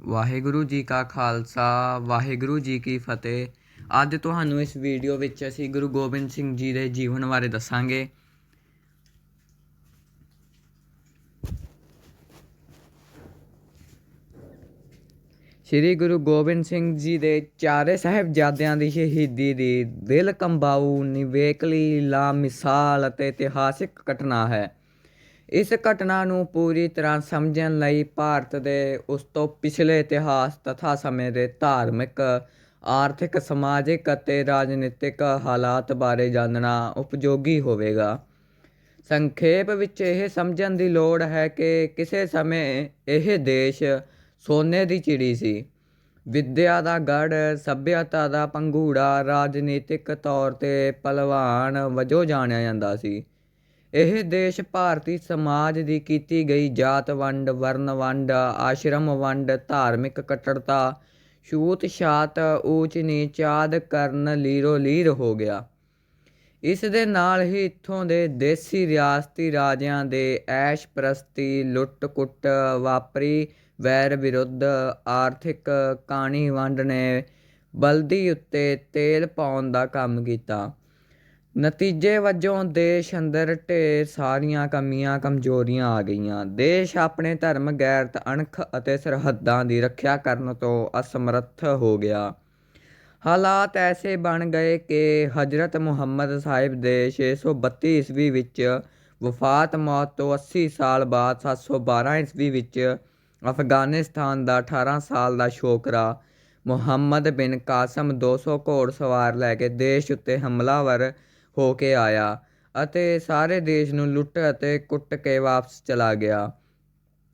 ਵਾਹਿਗੁਰੂ ਜੀ ਕਾ ਖਾਲਸਾ, ਵਾਹਿਗੁਰੂ ਜੀ ਕੀ ਫਤਿਹ। ਅੱਜ ਤੁਹਾਨੂੰ ਇਸ ਵੀਡੀਓ ਵਿੱਚ ਅਸੀਂ ਗੁਰੂ ਗੋਬਿੰਦ ਸਿੰਘ ਜੀ ਦੇ ਜੀਵਨ ਬਾਰੇ ਦੱਸਾਂਗੇ। ਸ੍ਰੀ ਗੁਰੂ ਗੋਬਿੰਦ ਸਿੰਘ ਜੀ ਦੇ ਚਾਰੇ ਸਾਹਿਬਜ਼ਾਦਿਆਂ ਦੀ ਸ਼ਹੀਦੀ ਦੀ ਦਿਲ ਕੰਬਾਊ, ਨਿਵੇਕਲੀ ਲਾ ਮਿਸਾਲ ਅਤੇ ਇਤਿਹਾਸਿਕ ਘਟਨਾ ਹੈ। ਇਸ ਘਟਨਾ ਨੂੰ ਪੂਰੀ ਤਰ੍ਹਾਂ ਸਮਝਣ ਲਈ ਭਾਰਤ ਦੇ ਉਸ ਤੋਂ ਪਿਛਲੇ ਇਤਿਹਾਸ ਤਥਾ ਸਮੇਂ ਦੇ ਧਾਰਮਿਕ, ਆਰਥਿਕ, ਸਮਾਜਿਕ ਅਤੇ ਰਾਜਨੀਤਿਕ ਹਾਲਾਤ ਬਾਰੇ ਜਾਣਨਾ ਉਪਯੋਗੀ ਹੋਵੇਗਾ। ਸੰਖੇਪ ਵਿੱਚ ਇਹ ਸਮਝਣ ਦੀ ਲੋੜ ਹੈ ਕਿ ਕਿਸੇ ਸਮੇਂ ਇਹ ਦੇਸ਼ ਸੋਨੇ ਦੀ ਚਿੜੀ ਸੀ। ਵਿੱਦਿਆ ਦਾ ਗੜ ਸੱਭਿਅਤਾ ਦਾ ਪੰਘੂੜਾ, ਰਾਜਨੀਤਿਕ ਤੌਰ ਤੇ ਪਹਿਲਵਾਨ ਵਜੋਂ ਜਾਣਿਆ ਜਾਂਦਾ ਸੀ। ਇਹ ਦੇਸ਼ ਭਾਰਤੀ ਸਮਾਜ ਦੀ ਕੀਤੀ ਗਈ ਜਾਤ ਵੰਡ ਵਰਨ ਵੰਡ, ਆਸ਼ਰਮ ਵੰਡ, ਧਾਰਮਿਕ ਕੱਟੜਤਾ, ਛੂਤ ਛਾਤ, ਊਚ ਨੀਚ ਆਦ ਕਰਨ ਲੀਰੋ ਲੀਰ ਹੋ ਗਿਆ। ਇਸ ਦੇ ਨਾਲ ਹੀ ਇੱਥੋਂ ਦੇ ਦੇਸੀ ਰਿਆਸਤੀ ਰਾਜਿਆਂ ਦੇ ਐਸ਼ ਪ੍ਰਸਤੀ, ਲੁੱਟ ਕੁੱਟ ਵਾਪਰੀ, ਵੈਰ ਵਿਰੁੱਧ ਆਰਥਿਕ ਕਾਣੀ ਵੰਡ ਨੇ ਬਲਦੀ ਉੱਤੇ ਤੇਲ ਪਾਉਣ ਦਾ ਕੰਮ ਕੀਤਾ। ਨਤੀਜੇ ਵਜੋਂ ਦੇਸ਼ ਅੰਦਰ ਢੇਰ ਸਾਰੀਆਂ ਕਮੀਆਂ, ਕਮਜ਼ੋਰੀਆਂ ਆ ਗਈਆਂ। ਦੇਸ਼ ਆਪਣੇ ਧਰਮ ਗੈਰਤ ਅਣਖ ਅਤੇ ਸਰਹੱਦਾਂ ਦੀ ਰੱਖਿਆ ਕਰਨ ਤੋਂ ਅਸਮਰੱਥ ਹੋ ਗਿਆ। ਹਾਲਾਤ ਐਸੇ ਬਣ ਗਏ ਕਿ ਹਜ਼ਰਤ ਮੁਹੰਮਦ ਸਾਹਿਬ ਦੇ 632 ਈਸਵੀ ਵਿੱਚ ਵਫਾਤ ਮੌਤ ਤੋਂ 80 ਸਾਲ ਬਾਅਦ 712 ਈਸਵੀ ਵਿੱਚ ਅਫਗਾਨਿਸਤਾਨ ਦਾ 18 ਸਾਲ ਦਾ ਸ਼ੋਕਰਾ ਮੁਹੰਮਦ ਬਿਨ ਕਾਸਮ 200 ਘੋੜਸਵਾਰ ਲੈ ਕੇ ਦੇਸ਼ ਉੱਤੇ ਹਮਲਾਵਰ ਹੋ ਕੇ ਆਇਆ ਅਤੇ ਸਾਰੇ ਦੇਸ਼ ਨੂੰ ਲੁੱਟ ਅਤੇ ਕੁੱਟ ਕੇ ਵਾਪਸ ਚਲਾ ਗਿਆ।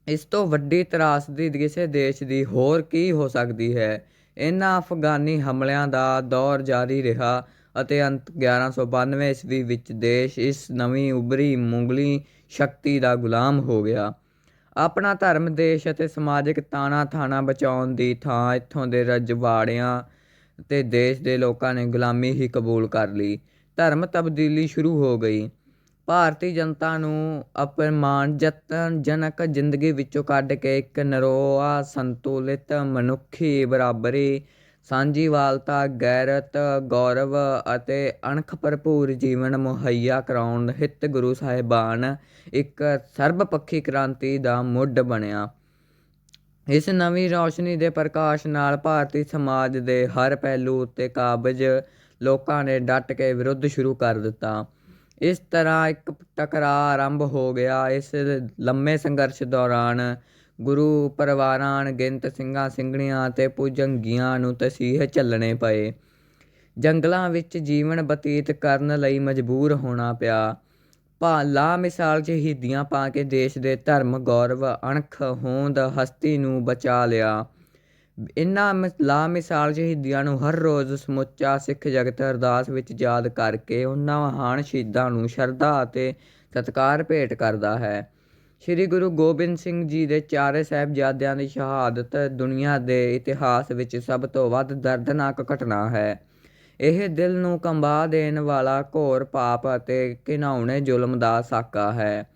ਇਸ ਤੋਂ ਵੱਡੀ ਤਰਾਸਦੀ ਕਿਸੇ ਦੇਸ਼ ਦੀ ਹੋਰ ਕੀ ਹੋ ਸਕਦੀ ਹੈ? ਇਹਨਾਂ ਅਫਗਾਨੀ ਹਮਲਿਆਂ ਦਾ ਦੌਰ ਜਾਰੀ ਰਿਹਾ ਅਤੇ ਅੰਤ 1192 ਈਸਵੀ ਵਿੱਚ ਦੇਸ਼ ਇਸ ਨਵੀਂ ਉਭਰੀ ਮੁਗਲੀ ਸ਼ਕਤੀ ਦਾ ਗੁਲਾਮ ਹੋ ਗਿਆ। ਆਪਣਾ ਧਰਮ ਦੇਸ਼ ਅਤੇ ਸਮਾਜਿਕ ਤਾਣਾ ਥਾਣਾ ਬਚਾਉਣ ਦੀ ਥਾਂ ਇੱਥੋਂ ਦੇ ਰਜਵਾੜਿਆਂ ਤੇ ਦੇਸ਼ ਦੇ ਲੋਕਾਂ ਨੇ ਗੁਲਾਮੀ ਹੀ ਕਬੂਲ ਕਰ ਲਈ। ਧਰਮ ਤਬਦੀਲੀ ਸ਼ੁਰੂ ਹੋ ਗਈ। ਭਾਰਤੀ ਜਨਤਾ ਨੂੰ ਅਪਮਾਨਜਨਕ ਜ਼ਿੰਦਗੀ ਵਿੱਚੋਂ ਕੱਢ ਕੇ ਇੱਕ ਨਰੋਆ ਸੰਤੁਲਿਤ ਮਨੁੱਖੀ ਬਰਾਬਰੀ, ਸਾਂਝੀਵਾਲਤਾ, ਗੈਰਤ, ਗੌਰਵ ਅਤੇ ਅਣਖ ਭਰਪੂਰ ਜੀਵਨ ਮੁਹੱਈਆ ਕਰਾਉਣ ਹਿੱਤ ਗੁਰੂ ਸਾਹਿਬਾਨ ਇੱਕ ਸਰਬਪੱਖੀ ਕ੍ਰਾਂਤੀ ਦਾ ਮੁੱਢ ਬਣਿਆ। ਇਸ ਨਵੀਂ ਰੌਸ਼ਨੀ ਦੇ ਪ੍ਰਕਾਸ਼ ਨਾਲ ਭਾਰਤੀ ਸਮਾਜ ਦੇ ਹਰ ਪਹਿਲੂ ਉੱਤੇ ਕਾਬਜ ਲੋਕਾਂ ਨੇ ਡਟ ਕੇ ਵਿਰੋਧ ਸ਼ੁਰੂ ਕਰ ਦਿੱਤਾ। ਇਸ ਤਰ੍ਹਾਂ ਇੱਕ ਟਕਰਾਅ ਆਰੰਭ ਹੋ ਗਿਆ। ਇਸ ਲੰਮੇ ਸੰਘਰਸ਼ ਦੌਰਾਨ ਗੁਰੂ ਪਰਿਵਾਰਾਂ ਅਣਗਿਣਤ ਸਿੰਘਾਂ, ਸਿੰਘਣੀਆਂ ਅਤੇ ਪੁਜੰਗੀਆਂ ਨੂੰ ਤਸੀਹੇ ਝੱਲਣੇ ਪਏ। ਜੰਗਲਾਂ ਵਿੱਚ ਜੀਵਨ ਬਤੀਤ ਕਰਨ ਲਈ ਮਜਬੂਰ ਹੋਣਾ ਪਿਆ। ਭਾ ਲਾ ਮਿਸਾਲ ਸ਼ਹੀਦੀਆਂ ਪਾ ਕੇ ਦੇਸ਼ ਦੇ ਧਰਮ, ਗੌਰਵ, ਅਣਖ, ਹੋਂਦ, ਹਸਤੀ ਨੂੰ ਬਚਾ ਲਿਆ। ਇਨ੍ਹਾਂ ਲਾ ਮਿਸਾਲ ਸ਼ਹੀਦੀਆਂ ਨੂੰ ਹਰ ਰੋਜ਼ ਸਮੁੱਚਾ ਸਿੱਖ ਜਗਤ ਅਰਦਾਸ ਵਿੱਚ ਯਾਦ ਕਰਕੇ ਉਹਨਾਂ ਮਹਾਨ ਸ਼ਹੀਦਾਂ ਨੂੰ ਸ਼ਰਧਾ ਅਤੇ ਸਤਿਕਾਰ ਭੇਟ ਕਰਦਾ ਹੈ। ਸ੍ਰੀ ਗੁਰੂ ਗੋਬਿੰਦ ਸਿੰਘ ਜੀ ਦੇ ਚਾਰੇ ਸਾਹਿਬਜ਼ਾਦਿਆਂ ਦੀ ਸ਼ਹਾਦਤ ਦੁਨੀਆ ਦੇ ਇਤਿਹਾਸ ਵਿੱਚ ਸਭ ਤੋਂ ਵੱਧ ਦਰਦਨਾਕ ਘਟਨਾ ਹੈ। ਇਹ ਦਿਲ ਨੂੰ ਕੰਬਾ ਦੇਣ ਵਾਲਾ ਘੋਰ ਪਾਪ ਅਤੇ ਘਿਨਾਉਣੇ ਜ਼ੁਲਮ ਦਾ ਸਾਕਾ ਹੈ।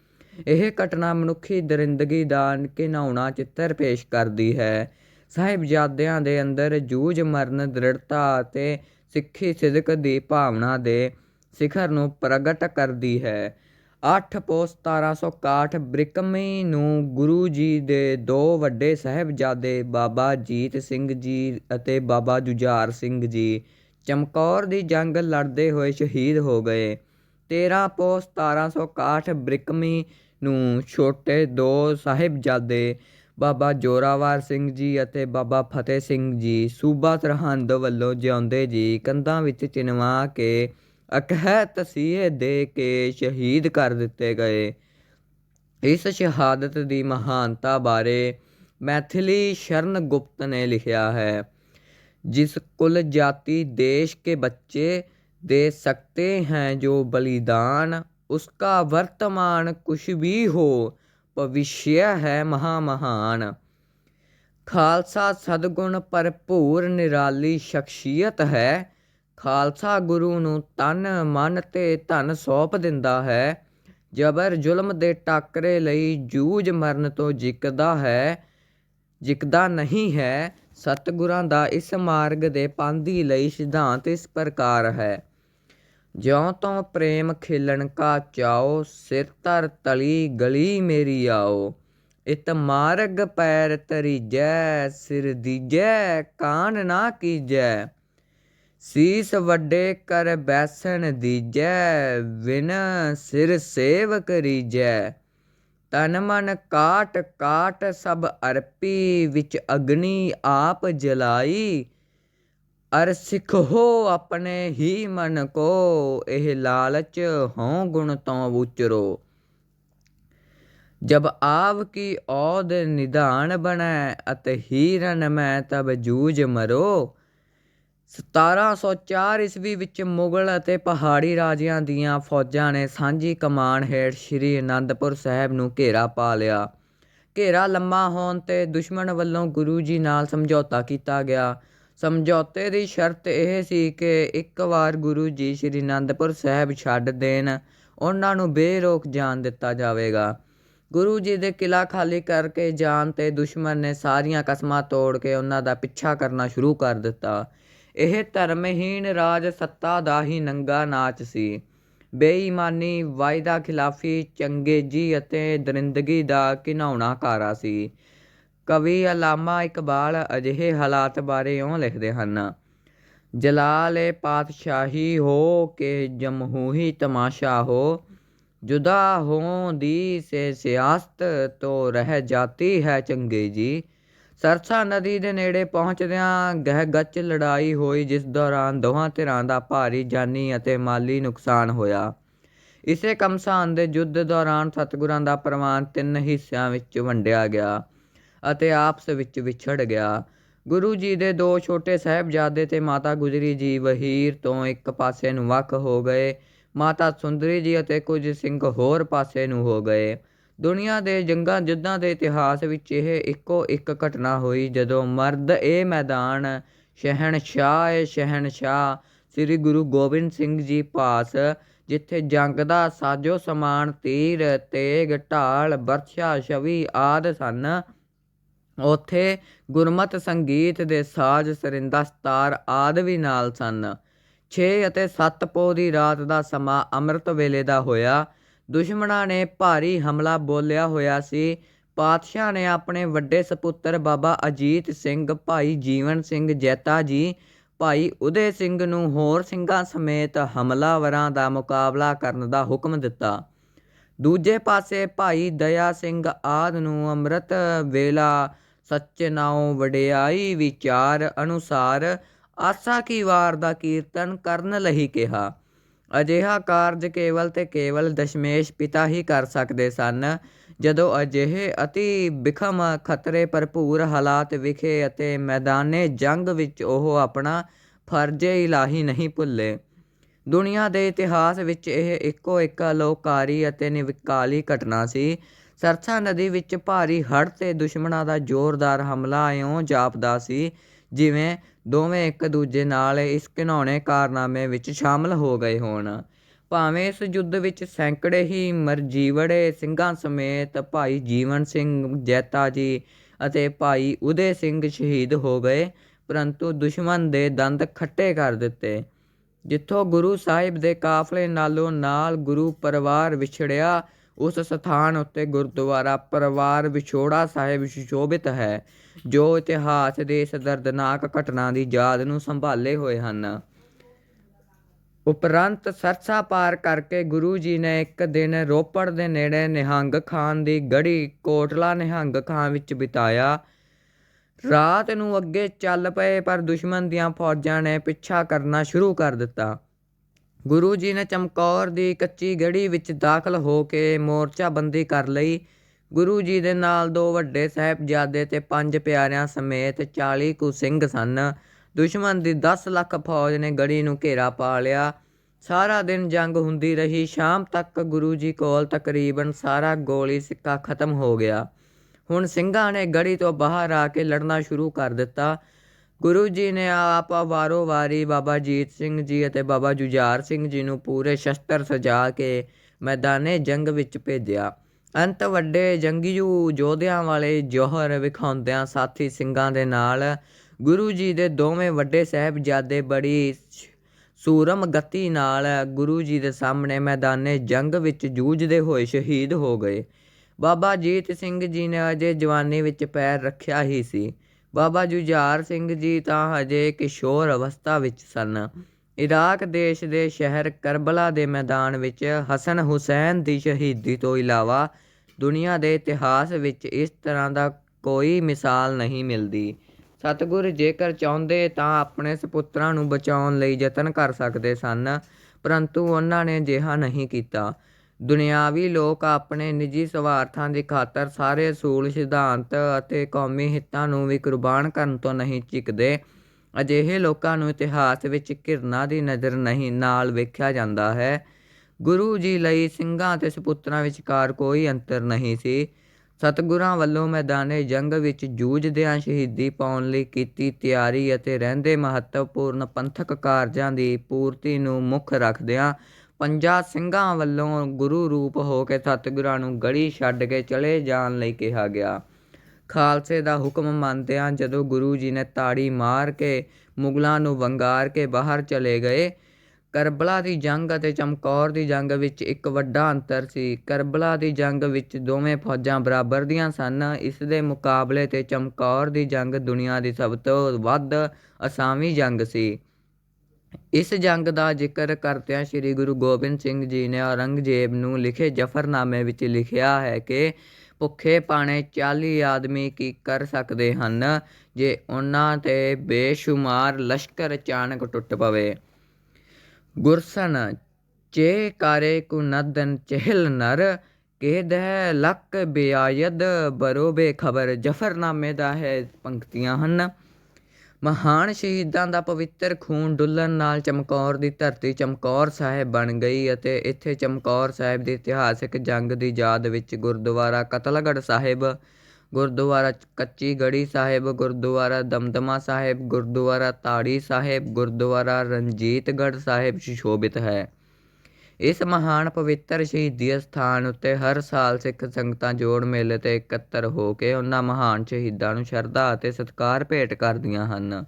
ਇਹ ਘਟਨਾ ਮਨੁੱਖੀ ਦਰਿੰਦਗੀ ਦਾ ਘਿਨਾਉਣਾ ਚਿੱਤਰ ਪੇਸ਼ ਕਰਦੀ ਹੈ। ਸਾਹਿਬਜ਼ਾਦਿਆਂ ਦੇ ਅੰਦਰ ਜੂਝ ਮਰਨ ਦ੍ਰਿੜਤਾ ਅਤੇ ਸਿੱਖੀ ਸਿਦਕ ਦੀ ਭਾਵਨਾ ਦੇ ਸਿਖਰ ਨੂੰ ਪ੍ਰਗਟ ਕਰਦੀ ਹੈ। ਅੱਠ ਪੋਸ 1761 ਬ੍ਰਿਕਮੀ ਨੂੰ ਗੁਰੂ ਜੀ ਦੇ ਦੋ ਵੱਡੇ ਸਾਹਿਬਜ਼ਾਦੇ ਬਾਬਾ ਜੀਤ ਸਿੰਘ ਜੀ ਅਤੇ ਬਾਬਾ ਜੁਝਾਰ ਸਿੰਘ ਜੀ ਚਮਕੌਰ ਦੀ ਜੰਗ ਲੜਦੇ ਹੋਏ ਸ਼ਹੀਦ ਹੋ ਗਏ। 13 ਪੋਸ 1761 ਬ੍ਰਿਕਮੀ ਨੂੰ ਛੋਟੇ ਦੋ ਸਾਹਿਬਜ਼ਾਦੇ ਬਾਬਾ ਜੋਰਾਵਰ ਸਿੰਘ ਜੀ ਅਤੇ ਬਾਬਾ ਫਤਿਹ ਸਿੰਘ ਜੀ ਸੂਬਾ ਸਰਹੰਦ ਵੱਲੋਂ ਜਿਉਂਦੇ ਜੀ ਕੰਧਾਂ ਵਿੱਚ ਚਿਣਵਾ ਕੇ ਅਕਹਿ ਤਸੀਹੇ ਦੇ ਕੇ ਸ਼ਹੀਦ ਕਰ ਦਿੱਤੇ ਗਏ ਇਸ ਸ਼ਹਾਦਤ ਦੀ ਮਹਾਨਤਾ ਬਾਰੇ ਮੈਥਿਲੀ ਸ਼ਰਨ ਗੁਪਤ ਨੇ ਲਿਖਿਆ ਹੈ ਜਿਸ ਕੁਲ ਜਾਤੀ ਦੇਸ਼ ਕੇ ਬੱਚੇ ਦੇ ਸਕਤੇ हैं जो बलिदान उसका वर्तमान कुछ भी हो ਭਵਿਸ਼ਯ ਹੈ ਮਹਾ ਮਹਾਨ ਖਾਲਸਾ ਸਦਗੁਣ ਭਰਪੂਰ ਨਿਰਾਲੀ ਸ਼ਖਸੀਅਤ ਹੈ। ਖਾਲਸਾ ਗੁਰੂ ਨੂੰ ਤਨ, ਮਨ ਤੇ ਧਨ ਸੌਂਪ ਦਿੰਦਾ ਹੈ। ਜਬਰ ਜ਼ੁਲਮ ਦੇ ਟਾਕਰੇ ਲਈ ਜੂਝ ਮਰਨ ਤੋਂ ਜਿੱਕਦਾ ਹੈ। ਜਿੱਕਦਾ ਨਹੀਂ ਹੈ, ਸਤਿਗੁਰਾਂ ਦਾ ਇਸ ਮਾਰਗ ਦੇ ਪਾਂਦੀ ਲਈ ਸਿਧਾਂਤ ਇਸ ਪ੍ਰਕਾਰ ਹੈ। ਜਿਉਂ ਤੋਂ ਪ੍ਰੇਮ ਖੇਲਣ ਕਾ ਚਾਓ, ਸਿਰ ਧਰ ਤਲੀ ਗਲੀ ਮੇਰੀ ਆਓ। ਇਤ ਮਾਰਗ ਪੈਰ ਤਰੀਜੈ ਸਿਰ ਦੀਜੈ, ਕਾਨ ਨਾ ਕੀਜੈ। ਸੀਸ ਵੱਡੇ ਕਰ ਬੈਸਣ ਦੀਜੈ ਵਿਨ ਸਿਰ ਸੇਵ ਕਰੀਜੈ। ਤਨ ਮਨ ਕਾਟ ਕਾਟ ਸਭ ਅਰਪੀ, ਵਿੱਚ ਅਗਨੀ ਆਪ ਜਲਾਈ। ਅਰ ਸਿੱਖੋ ਆਪਣੇ ਹੀ ਮਨ ਕੋ, ਇਹ ਲਾਲਚ ਹਉ ਗੁਣ ਤੋਂ ਉਚਰੋ। ਜਬ ਆਵ ਕੀ ਔਦ ਨਿਧਾਨ ਬਣੈ, ਅਤੇ ਹੀਰਨ ਮੈਂ ਤਬ ਜੂਝ ਮਰੋ। 1704 ਈਸਵੀ ਵਿੱਚ ਮੁਗਲ ਅਤੇ ਪਹਾੜੀ ਰਾਜਿਆਂ ਦੀਆਂ ਫੌਜਾਂ ਨੇ ਸਾਂਝੀ ਕਮਾਨ ਹੇਠ ਸ੍ਰੀ ਅਨੰਦਪੁਰ ਸਾਹਿਬ ਨੂੰ ਘੇਰਾ ਪਾ ਲਿਆ। ਘੇਰਾ ਲੰਮਾ ਹੋਣ ਤੇ ਦੁਸ਼ਮਣ ਵੱਲੋਂ ਗੁਰੂ ਜੀ ਨਾਲ ਸਮਝੌਤਾ ਕੀਤਾ ਗਿਆ। ਸਮਝੌਤੇ ਦੀ ਸ਼ਰਤ ਇਹ ਸੀ ਕਿ ਇੱਕ ਵਾਰ ਗੁਰੂ ਜੀ ਸ੍ਰੀ ਅਨੰਦਪੁਰ ਸਾਹਿਬ ਛੱਡ ਦੇਣ, ਉਹਨਾਂ ਨੂੰ ਬੇਰੋਕ ਜਾਣ ਦਿੱਤਾ ਜਾਵੇਗਾ। ਗੁਰੂ ਜੀ ਦੇ ਕਿਲਾ ਖਾਲੀ ਕਰਕੇ ਜਾਣ ਤੇ ਦੁਸ਼ਮਣ ਨੇ ਸਾਰੀਆਂ ਕਸਮਾਂ ਤੋੜ ਕੇ ਉਹਨਾਂ ਦਾ ਪਿੱਛਾ ਕਰਨਾ ਸ਼ੁਰੂ ਕਰ ਦਿੱਤਾ। ਇਹ ਧਰਮਹੀਣ ਰਾਜ ਸੱਤਾ ਦਾ ਹੀ ਨੰਗਾ ਨਾਚ ਸੀ। ਬੇਈਮਾਨੀ, ਵਾਅਦਾ ਖਿਲਾਫੀ ਚੰਗੇਜੀ ਅਤੇ ਦਰਿੰਦਗੀ ਦਾ ਘਿਨਾਉਣਾ ਕਾਰਾ ਸੀ। ਕਵੀ ਅਲਾਮਾ ਇਕਬਾਲ ਅਜਿਹੇ ਹਾਲਾਤ ਬਾਰੇ ਇਉਂ ਲਿਖਦੇ ਹਨ, ਜਲਾਲ ਏ ਪਾਤਸ਼ਾਹੀ ਹੋ ਕੇ ਜਮਹੂਰੀ ਤਮਾਸ਼ਾ ਹੋ, ਜੁਦਾ ਹੋਂ ਦੀ ਸੇ ਸਿਆਸਤ ਤੋਂ ਰਹਿ ਜਾਤੀ ਹੈ ਚੰਗੇ ਜੀ, ਸਰਸਾ ਨਦੀ ਦੇ ਨੇੜੇ ਪਹੁੰਚਦਿਆਂ ਗਹਿ ਗੱਚ ਲੜਾਈ ਹੋਈ, ਜਿਸ ਦੌਰਾਨ ਦੋਹਾਂ ਧਿਰਾਂ ਦਾ ਭਾਰੀ ਜਾਨੀ ਅਤੇ ਮਾਲੀ ਨੁਕਸਾਨ ਹੋਇਆ। ਇਸੇ ਕਮਸਾਨ ਦੇ ਯੁੱਧ ਦੌਰਾਨ ਸਤਿਗੁਰਾਂ ਦਾ ਪ੍ਰਵਾਨ ਤਿੰਨ ਹਿੱਸਿਆਂ ਵਿੱਚ ਵੰਡਿਆ ਗਿਆ। ਅਤੇ ਆਪਸ ਵਿੱਚ ਵਿਛੜ ਗਿਆ। ਗੁਰੂ ਜੀ ਦੇ ਦੋ ਛੋਟੇ ਸਾਹਿਬਜ਼ਾਦੇ ਤੇ ਮਾਤਾ ਗੁਜਰੀ ਜੀ ਵਹੀਰ ਤੋਂ ਇੱਕ ਪਾਸੇ ਨੂੰ ਵੱਖ ਹੋ ਗਏ। ਮਾਤਾ ਸੁੰਦਰੀ ਜੀ ਅਤੇ ਕੁਝ ਸਿੰਘ ਹੋਰ ਪਾਸੇ ਨੂੰ ਹੋ ਗਏ। ਦੁਨੀਆ ਦੇ ਜੰਗਾਂ ਜਿੱਦਾਂ ਦੇ ਇਤਿਹਾਸ ਵਿੱਚ ਇਹ ਇੱਕੋ ਇੱਕ ਘਟਨਾ ਹੋਈ ਜਦੋਂ ਮਰਦ ਇਹ ਮੈਦਾਨ, ਸ਼ਹਿਨਸ਼ਾਹ ਏ ਸ਼ਹਿਨਸ਼ਾਹ, ਸ੍ਰੀ ਗੁਰੂ ਗੋਬਿੰਦ ਸਿੰਘ ਜੀ ਪਾਸ, ਜਿੱਥੇ ਜੰਗ ਦਾ ਸਾਜੋ ਸਮਾਨ ਤੀਰ, ਤੇਗ, ਢਾਲ, ਬਰਛਾ ਛਵੀ ਆਦ ਸਨ। ਉੱਥੇ ਗੁਰਮਤ ਸੰਗੀਤ ਦੇ ਸਾਜ਼ ਸਰਿੰਦਾ ਸਤਾਰ ਆਦਿ ਵੀ ਨਾਲ ਸਨ। 6 ਅਤੇ 7 ਪੋ ਦੀ ਰਾਤ ਦਾ ਸਮਾਂ ਅੰਮ੍ਰਿਤ ਵੇਲੇ ਦਾ ਹੋਇਆ। ਦੁਸ਼ਮਣਾਂ ਨੇ ਭਾਰੀ ਹਮਲਾ ਬੋਲਿਆ ਹੋਇਆ ਸੀ। ਪਾਤਸ਼ਾਹ ਨੇ ਆਪਣੇ ਵੱਡੇ ਸਪੁੱਤਰ ਬਾਬਾ ਅਜੀਤ ਸਿੰਘ, ਭਾਈ ਜੀਵਨ ਸਿੰਘ ਜੈਤਾ ਜੀ, ਭਾਈ ਉਦੇ ਸਿੰਘ ਨੂੰ ਹੋਰ ਸਿੰਘਾਂ ਸਮੇਤ ਹਮਲਾਵਰਾਂ ਦਾ ਮੁਕਾਬਲਾ ਕਰਨ ਦਾ ਹੁਕਮ ਦਿੱਤਾ। ਦੂਜੇ ਪਾਸੇ ਭਾਈ ਦਇਆ ਸਿੰਘ ਆਦ ਨੂੰ ਅੰਮ੍ਰਿਤ ਵੇਲਾ ਸੱਚੇ ਨਾਉ ਵਡਿਆਈ ਵਿਚਾਰ ਅਨੁਸਾਰ ਆਸਾ ਕੀ ਵਾਰ ਦਾ ਕੀਰਤਨ ਕਰਨ ਲਈ ਕਿਹਾ। ਅਜਿਹਾ ਕਾਰਜ ਕੇਵਲ ਤੇ ਕੇਵਲ ਦਸ਼ਮੇਸ਼ ਪਿਤਾ ਹੀ ਕਰ ਸਕਦੇ ਸਨ। ਜਦੋਂ ਅਜਿਹੇ ਅਤੀ ਬਿਖਮ ਖਤਰੇ ਭਰਪੂਰ ਹਾਲਾਤ ਵਿਖੇ ਅਤੇ ਮੈਦਾਨੇ ਜੰਗ ਵਿੱਚ ਉਹ ਆਪਣਾ ਫਰਜ਼ੇ ਇਲਾਹੀ ਨਹੀਂ ਭੁੱਲੇ। ਦੁਨੀਆ ਦੇ ਇਤਿਹਾਸ ਵਿੱਚ ਇਹ ਇੱਕੋ ਇੱਕ ਅਲੋਕਾਰੀ ਅਤੇ ਨਿਵਕਾਲੀ ਘਟਨਾ ਸੀ। ਸਰਸਾ ਨਦੀ ਵਿੱਚ ਭਾਰੀ ਹੜ੍ਹ ਤੇ ਦੁਸ਼ਮਣਾਂ ਦਾ ਜ਼ੋਰਦਾਰ ਹਮਲਾ ਇਉਂ ਜਾਪਦਾ ਸੀ, ਜਿਵੇਂ ਦੋਵੇਂ ਇੱਕ ਦੂਜੇ ਨਾਲ ਇਸ ਘਿਨਾਉਣੇ ਕਾਰਨਾਮੇ ਵਿੱਚ ਸ਼ਾਮਲ ਹੋ ਗਏ ਹੋਣ। ਭਾਵੇਂ ਇਸ ਯੁੱਧ ਵਿੱਚ ਸੈਂਕੜੇ ਹੀ ਮਰਜੀਵੜੇ ਸਿੰਘਾਂ ਸਮੇਤ ਭਾਈ ਜੀਵਨ ਸਿੰਘ ਜੈਤਾ ਜੀ ਅਤੇ ਭਾਈ ਉਦੇ ਸਿੰਘ ਸ਼ਹੀਦ ਹੋ ਗਏ, ਪਰੰਤੂ ਦੁਸ਼ਮਣ ਦੇ ਦੰਦ ਖੱਟੇ ਕਰ ਦਿੱਤੇ। ਜਿੱਥੋਂ ਗੁਰੂ ਸਾਹਿਬ ਦੇ ਕਾਫਲੇ ਨਾਲੋਂ ਨਾਲ ਗੁਰੂ ਪਰਿਵਾਰ ਵਿਛੜਿਆ ਉਸ ਸਥਾਨ ਉੱਤੇ ਗੁਰਦੁਆਰਾ ਪਰਿਵਾਰ ਵਿਛੋੜਾ ਸਾਹਿਬ ਸੁਸ਼ੋਭਿਤ ਹੈ, ਜੋ ਇਤਿਹਾਸ ਦੇ ਇਸ ਦਰਦਨਾਕ ਘਟਨਾ ਦੀ ਯਾਦ ਨੂੰ ਸੰਭਾਲੇ ਹੋਏ ਹਨ। ਉਪਰੰਤ ਸਰਸਾ ਪਾਰ ਕਰਕੇ ਗੁਰੂ ਜੀ ਨੇ ਇੱਕ ਦਿਨ ਰੋਪੜ ਦੇ ਨੇੜੇ ਨਿਹੰਗ ਖਾਨ ਦੀ ਗੜੀ ਕੋਟਲਾ ਨਿਹੰਗ ਖਾਨ ਵਿੱਚ ਬਿਤਾਇਆ। ਰਾਤ ਨੂੰ ਅੱਗੇ ਚੱਲ ਪਏ, ਪਰ ਦੁਸ਼ਮਣ ਦੀਆਂ ਫੌਜਾਂ ਨੇ ਪਿੱਛਾ ਕਰਨਾ ਸ਼ੁਰੂ ਕਰ ਦਿੱਤਾ। ਗੁਰੂ ਜੀ ਨੇ ਚਮਕੌਰ ਦੀ ਕੱਚੀ ਗੜੀ ਵਿੱਚ ਦਾਖਲ ਹੋ ਕੇ ਮੋਰਚਾਬੰਦੀ ਕਰ ਲਈ। ਗੁਰੂ ਜੀ ਦੇ ਨਾਲ ਦੋ ਵੱਡੇ ਸਾਹਿਬਜ਼ਾਦੇ ਤੇ ਪੰਜ ਪਿਆਰਿਆਂ ਸਮੇਤ 40 ਕੁ ਸਿੰਘ ਸਨ। ਦੁਸ਼ਮਣ ਦੀ 10 ਲੱਖ ਫੌਜ ਨੇ ਗੜੀ ਨੂੰ ਘੇਰਾ ਪਾ ਲਿਆ। ਸਾਰਾ ਦਿਨ ਜੰਗ ਹੁੰਦੀ ਰਹੀ। ਸ਼ਾਮ ਤੱਕ ਗੁਰੂ ਜੀ ਕੋਲ ਤਕਰੀਬਨ ਸਾਰਾ ਗੋਲੀ ਸਿੱਕਾ ਖਤਮ ਹੋ ਗਿਆ। ਹੁਣ ਸਿੰਘਾਂ ਨੇ ਗੜੀ ਤੋਂ ਬਾਹਰ ਆ ਕੇ ਲੜਨਾ ਸ਼ੁਰੂ ਕਰ ਦਿੱਤਾ। ਗੁਰੂ ਜੀ ਨੇ ਆਪ ਵਾਰੋ ਵਾਰੀ ਬਾਬਾ ਅਜੀਤ ਸਿੰਘ ਜੀ ਅਤੇ ਬਾਬਾ ਜੁਝਾਰ ਸਿੰਘ ਜੀ ਨੂੰ ਪੂਰੇ ਸ਼ਸਤਰ ਸਜਾ ਕੇ ਮੈਦਾਨੇ ਜੰਗ ਵਿੱਚ ਭੇਜਿਆ। ਅੰਤ ਵੱਡੇ ਜੰਗੀਜੂ ਯੋਧਿਆਂ ਵਾਲੇ ਜੋਹਰ ਵਿਖਾਉਂਦਿਆਂ ਸਾਥੀ ਸਿੰਘਾਂ ਦੇ ਨਾਲ ਗੁਰੂ ਜੀ ਦੇ ਦੋਵੇਂ ਵੱਡੇ ਸਾਹਿਬਜ਼ਾਦੇ ਬੜੀ ਸੂਰਮ ਗਤੀ ਨਾਲ ਗੁਰੂ ਜੀ ਦੇ ਸਾਹਮਣੇ ਮੈਦਾਨੇ ਜੰਗ ਵਿੱਚ ਜੂਝਦੇ ਹੋਏ ਸ਼ਹੀਦ ਹੋ ਗਏ। ਬਾਬਾ ਜੀਤ ਸਿੰਘ ਜੀ ਨੇ ਅਜੇ ਜਵਾਨੀ ਵਿੱਚ ਪੈਰ ਰੱਖਿਆ ਹੀ ਸੀ। ਬਾਬਾ ਜੁਝਾਰ ਸਿੰਘ ਜੀ ਤਾਂ ਹਜੇ ਕਿਸ਼ੋਰ ਅਵਸਥਾ ਵਿੱਚ ਸਨ। ਇਰਾਕ ਦੇਸ਼ ਦੇ ਸ਼ਹਿਰ ਕਰਬਲਾ ਦੇ ਮੈਦਾਨ ਵਿੱਚ ਹਸਨ ਹੁਸੈਨ ਦੀ ਸ਼ਹੀਦੀ ਤੋਂ ਇਲਾਵਾ ਦੁਨੀਆ ਦੇ ਇਤਿਹਾਸ ਵਿੱਚ ਇਸ ਤਰ੍ਹਾਂ ਦਾ ਕੋਈ ਮਿਸਾਲ ਨਹੀਂ ਮਿਲਦੀ। ਸਤਿਗੁਰ ਜੇਕਰ ਚਾਹੁੰਦੇ ਤਾਂ ਆਪਣੇ ਸਪੁੱਤਰਾਂ ਨੂੰ ਬਚਾਉਣ ਲਈ ਯਤਨ ਕਰ ਸਕਦੇ ਸਨ, ਪਰੰਤੂ ਉਹਨਾਂ ਨੇ ਅਜਿਹਾ ਨਹੀਂ ਕੀਤਾ। ਦੁਨਿਆਵੀ ਲੋਕ ਆਪਣੇ ਨਿੱਜੀ ਸਵਾਰਥਾਂ ਦੀ ਖਾਤਰ ਸਾਰੇ ਅਸੂਲ, ਸਿਧਾਂਤ ਅਤੇ ਕੌਮੀ ਹਿੱਤਾਂ ਨੂੰ ਵੀ ਕੁਰਬਾਨ ਕਰਨ ਤੋਂ ਨਹੀਂ ਝਿਕਦੇ ਅਜਿਹੇ ਲੋਕਾਂ ਨੂੰ ਇਤਿਹਾਸ ਵਿੱਚ ਘਿਰਨਾ ਦੀ ਨਜ਼ਰ ਨਹੀਂ, ਨਾਲ ਵੇਖਿਆ ਜਾਂਦਾ ਹੈ। ਗੁਰੂ ਜੀ ਲਈ ਸਿੰਘਾਂ ਅਤੇ ਸਪੁੱਤਰਾਂ ਵਿਚਕਾਰ ਕੋਈ ਅੰਤਰ ਨਹੀਂ ਸੀ। ਸਤਿਗੁਰਾਂ ਵੱਲੋਂ ਮੈਦਾਨੇ ਜੰਗ ਵਿੱਚ ਜੂਝਦਿਆਂ ਸ਼ਹੀਦੀ ਪਾਉਣ ਲਈ ਕੀਤੀ ਤਿਆਰੀ ਅਤੇ ਰਹਿੰਦੇ ਮਹੱਤਵਪੂਰਨ ਪੰਥਕ ਕਾਰਜਾਂ ਦੀ ਪੂਰਤੀ ਨੂੰ ਮੁੱਖ ਰੱਖਦਿਆਂ ਪੰਜਾਂ ਸਿੰਘਾਂ ਵੱਲੋਂ ਗੁਰੂ ਰੂਪ ਹੋ ਕੇ ਸਤਿਗੁਰਾਂ ਨੂੰ ਗਲੀ ਛੱਡ ਕੇ ਚਲੇ ਜਾਣ ਲਈ ਕਿਹਾ ਗਿਆ। ਖਾਲਸੇ ਦਾ ਹੁਕਮ ਮੰਨਦਿਆਂ ਜਦੋਂ ਗੁਰੂ ਜੀ ਨੇ ਤਾੜੀ ਮਾਰ ਕੇ ਮੁਗਲਾਂ ਨੂੰ ਵੰਗਾਰ ਕੇ ਬਾਹਰ ਚਲੇ ਗਏ, ਕਰਬਲਾ ਦੀ ਜੰਗ ਅਤੇ ਚਮਕੌਰ ਦੀ ਜੰਗ ਵਿੱਚ ਇੱਕ ਵੱਡਾ ਅੰਤਰ ਸੀ। ਕਰਬਲਾ ਦੀ ਜੰਗ ਵਿੱਚ ਦੋਵੇਂ ਫੌਜਾਂ ਬਰਾਬਰ ਦੀਆਂ ਸਨ। ਇਸ ਦੇ ਮੁਕਾਬਲੇ ਤੇ ਚਮਕੌਰ ਦੀ ਜੰਗ ਦੁਨੀਆ ਦੀ ਸਭ ਤੋਂ ਵੱਧ ਅਸਾਮੀ ਜੰਗ ਸੀ। ਇਸ ਜੰਗ ਦਾ ਜ਼ਿਕਰ ਕਰਦਿਆਂ ਸ੍ਰੀ ਗੁਰੂ ਗੋਬਿੰਦ ਸਿੰਘ ਜੀ ਨੇ ਔਰੰਗਜ਼ੇਬ ਨੂੰ ਲਿਖੇ ਜਫਰਨਾਮੇ ਵਿੱਚ ਲਿਖਿਆ ਹੈ ਕਿ ਭੁੱਖੇ ਪਾਣੇ 40 ਆਦਮੀ ਕੀ ਕਰ ਸਕਦੇ ਹਨ ਜੇ ਉਹਨਾਂ ਤੇ ਬੇਸ਼ੁਮਾਰ ਲਸ਼ਕਰ ਅਚਾਨਕ ਟੁੱਟ ਪਵੇ। ਗੁਰਸਨ, ਚੇ ਕਾਰੇ ਕੁ ਨਦਨ ਚਹਿਲ ਨਰ, ਕੇ ਦਹਿ ਲੱਕ ਬਿਆਇਦ ਬਰੋਬੇ ਖਬਰ ਜਫਰਨਾਮੇ ਦਾ ਹੈ ਪੰਕਤੀਆਂ ਹਨ। ਮਹਾਨ ਸ਼ਹੀਦਾਂ ਦਾ ਪਵਿੱਤਰ ਖੂਨ ਡੁੱਲਣ ਨਾਲ ਚਮਕੌਰ ਦੀ ਧਰਤੀ ਚਮਕੌਰ ਸਾਹਿਬ ਬਣ ਗਈ ਅਤੇ ਇੱਥੇ ਚਮਕੌਰ ਸਾਹਿਬ ਦੀ ਇਤਿਹਾਸਕ ਜੰਗ ਦੀ ਯਾਦ ਵਿੱਚ ਗੁਰਦੁਆਰਾ ਕਤਲਗੜ੍ਹ ਸਾਹਿਬ, ਗੁਰਦੁਆਰਾ ਕੱਚੀ ਗੜੀ ਸਾਹਿਬ, ਗੁਰਦੁਆਰਾ ਦਮਦਮਾ ਸਾਹਿਬ, ਗੁਰਦੁਆਰਾ ਤਾੜੀ ਸਾਹਿਬ, ਗੁਰਦੁਆਰਾ ਰਣਜੀਤਗੜ੍ਹ ਸਾਹਿਬ ਸੁਸ਼ੋਭਿਤ ਹੈ। ਇਸ ਮਹਾਨ ਪਵਿੱਤਰ ਸ਼ਹੀਦੀ ਅਸਥਾਨ ਉੱਤੇ ਹਰ ਸਾਲ ਸਿੱਖ ਸੰਗਤਾਂ ਜੋੜ ਮੇਲੇ ਤੇ ਇਕੱਤਰ ਹੋ ਕੇ ਉਹਨਾਂ ਮਹਾਨ ਸ਼ਹੀਦਾਂ ਨੂੰ ਸ਼ਰਧਾ ਅਤੇ ਸਤਿਕਾਰ ਭੇਟ ਕਰਦੀਆਂ ਹਨ।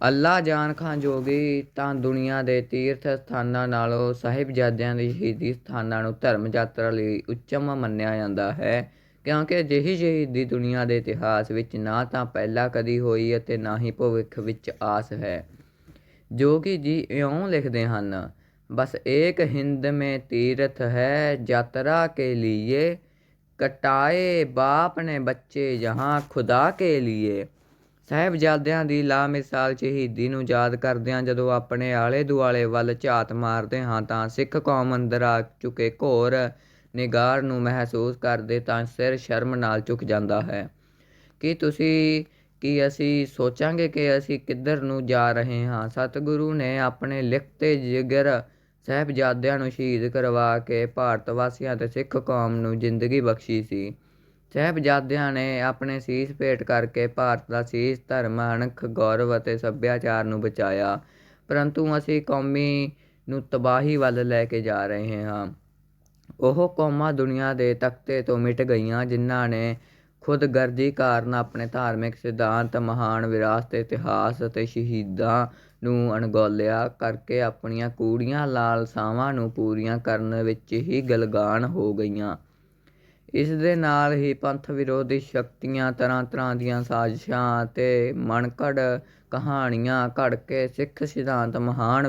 ਅੱਲਾ ਜਾਨ ਖਾਂ ਜੋਗੀ ਤਾਂ ਦੁਨੀਆ ਦੇ ਤੀਰਥ ਸਥਾਨਾਂ ਨਾਲੋਂ ਸਾਹਿਬਜ਼ਾਦਿਆਂ ਦੀ ਸ਼ਹੀਦੀ ਸਥਾਨਾਂ ਨੂੰ ਧਰਮ ਯਾਤਰਾ ਲਈ ਉੱਚਮ ਮੰਨਿਆ ਜਾਂਦਾ ਹੈ, ਕਿਉਂਕਿ ਅਜਿਹੀ ਸ਼ਹੀਦੀ ਦੁਨੀਆ ਦੇ ਇਤਿਹਾਸ ਵਿੱਚ ਨਾ ਤਾਂ ਪਹਿਲਾਂ ਕਦੀ ਹੋਈ ਅਤੇ ਨਾ ਹੀ ਭਵਿੱਖ ਵਿੱਚ ਆਸ ਹੈ। ਜੋ ਕਿ ਜੀ ਇਉਂ ਲਿਖਦੇ ਹਨ बस एक हिंद में तीर्थ है यात्रा के लिए कटाए बाप ने बच्चे जहाँ खुदा के लिए ਸਾਹਿਬਜ਼ਾਦਿਆਂ ਦੀ ਲਾਮਿਸਾਲ ਸ਼ਹੀਦੀ ਨੂੰ ਯਾਦ ਕਰਦਿਆਂ ਜਦੋਂ ਆਪਣੇ ਆਲੇ ਦੁਆਲੇ ਵੱਲ ਝਾਤ ਮਾਰਦੇ ਹਾਂ ਤਾਂ ਸਿੱਖ ਕੌਮ ਅੰਦਰ ਆ ਚੁੱਕੇ ਘੋਰ ਨਿਗਾਰ ਨੂੰ ਮਹਿਸੂਸ ਕਰਦੇ ਤਾਂ ਸਿਰ ਸ਼ਰਮ ਨਾਲ ਝੁਕ ਜਾਂਦਾ ਹੈ ਕੀ ਤੁਸੀਂ ਕੀ ਅਸੀਂ ਸੋਚਾਂਗੇ ਕਿ ਅਸੀਂ ਕਿੱਧਰ ਨੂੰ ਜਾ ਰਹੇ ਹਾਂ ਸਤਿਗੁਰੂ ਨੇ ਆਪਣੇ ਲਿਖਤੇ ਜਿਗਰ ਸਾਹਿਬਜ਼ਾਦਿਆਂ ਨੂੰ ਸ਼ਹੀਦ ਕਰਵਾ ਕੇ ਭਾਰਤ ਵਾਸੀਆਂ ਅਤੇ ਸਿੱਖ ਕੌਮ ਨੂੰ ਜ਼ਿੰਦਗੀ ਬਖਸ਼ੀ ਸੀ। ਸਾਹਿਬਜ਼ਾਦਿਆਂ ਨੇ ਆਪਣੇ ਸੀਸ ਭੇਟ ਕਰਕੇ ਭਾਰਤ ਦਾ ਸੀਸ, ਧਰਮ, ਅਣਖ, ਗੌਰਵ ਅਤੇ ਸੱਭਿਆਚਾਰ ਨੂੰ ਬਚਾਇਆ। ਪਰੰਤੂ ਅਸੀਂ ਕੌਮੀ ਨੂੰ ਤਬਾਹੀ ਵੱਲ ਲੈ ਕੇ ਜਾ ਰਹੇ ਹਾਂ। ਉਹ ਕੌਮਾਂ ਦੁਨੀਆ ਦੇ ਤਖਤੇ ਤੋਂ ਮਿਟ ਗਈਆਂ, ਜਿਨ੍ਹਾਂ ਨੇ ਖੁਦਗਰਜੀ ਕਾਰਨ ਆਪਣੇ ਧਾਰਮਿਕ ਸਿਧਾਂਤ, ਮਹਾਨ ਵਿਰਾਸਤ, ਇਤਿਹਾਸ ਅਤੇ ਸ਼ਹੀਦਾਂ ਨੂੰ ਅਣਗੌਲਿਆ ਕਰਕੇ ਆਪਣੀਆਂ ਕੂੜੀਆਂ ਲਾਲਸਾਵਾਂ ਨੂੰ ਪੂਰੀਆਂ ਕਰਨ ਵਿੱਚ ਹੀ ਗਲਗਾਨ ਹੋ ਗਈਆਂ। ਇਸ ਦੇ ਨਾਲ ਹੀ ਪੰਥ ਵਿਰੋਧੀ ਸ਼ਕਤੀਆਂ ਤਰ੍ਹਾਂ ਤਰ੍ਹਾਂ ਦੀਆਂ ਸਾਜ਼ਿਸ਼ਾਂ ਅਤੇ ਮਨਕੜ ਕਹਾਣੀਆਂ ਘੜ ਕੇ ਸਿੱਖ ਸਿਧਾਂਤ ਮਹਾਨ